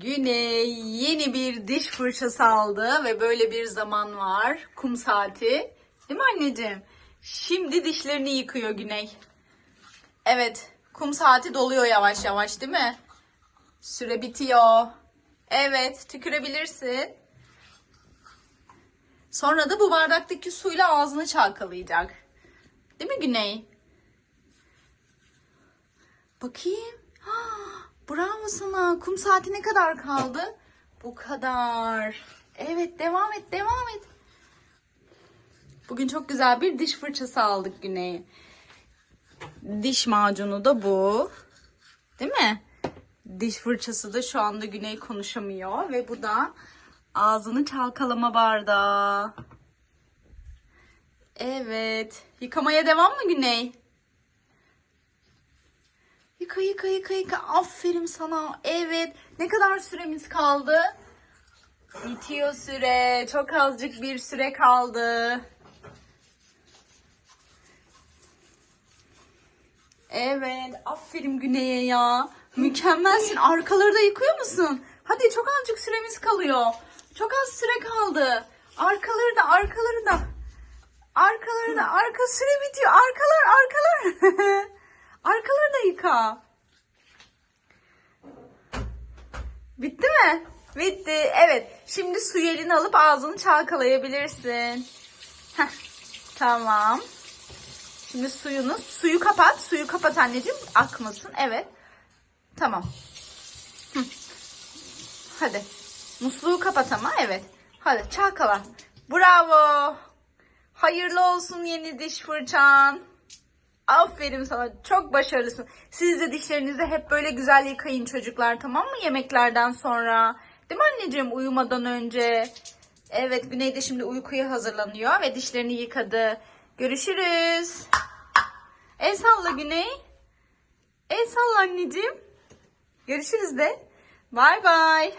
Güney yeni bir diş fırçası aldı ve böyle bir zaman var. Kum saati. Değil mi anneciğim? Şimdi dişlerini yıkıyor Güney. Evet, kum saati doluyor yavaş yavaş değil mi? Süre bitiyor. Evet, tükürebilirsin. Sonra da bu bardaktaki suyla ağzını çalkalayacak. Değil mi Güney? Bakayım. Bravo sana. Kum saati ne kadar kaldı? Bu kadar. Evet devam et devam et. Bugün çok güzel bir diş fırçası aldık Güney'e. Diş macunu da bu. Değil mi? Diş fırçası da şu anda Güney konuşamıyor ve bu da ağzını çalkalama bardağı. Evet. Yıkamaya devam mı Güney? Yıka yıka yıka yıka. Aferin sana. Evet. Ne kadar süremiz kaldı? Bitiyor süre. Çok azıcık bir süre kaldı. Evet. Aferin Güney'e ya. Mükemmelsin. Arkaları da yıkıyor musun? Hadi çok azıcık süremiz kalıyor. Çok az süre kaldı. Arkaları da arkaları da. Arkaları da arka süre bitiyor. Arkalar arkalar. arkaları da yıka. Bitti mi? Bitti. Evet. Şimdi suyu eline alıp ağzını çalkalayabilirsin. Heh. Tamam. Şimdi suyunu, suyu kapat. Suyu kapat anneciğim. Akmasın. Evet. Tamam. Hı. Hadi. Musluğu kapat ama. Evet. Hadi çalkala. Bravo. Hayırlı olsun yeni diş fırçan. Aferin sana. Çok başarılısın. Siz de dişlerinizi hep böyle güzel yıkayın çocuklar tamam mı yemeklerden sonra? Değil mi anneciğim uyumadan önce? Evet Güney de şimdi uykuya hazırlanıyor ve dişlerini yıkadı. Görüşürüz. El salla Güney. El salla anneciğim. Görüşürüz de. Bay bay.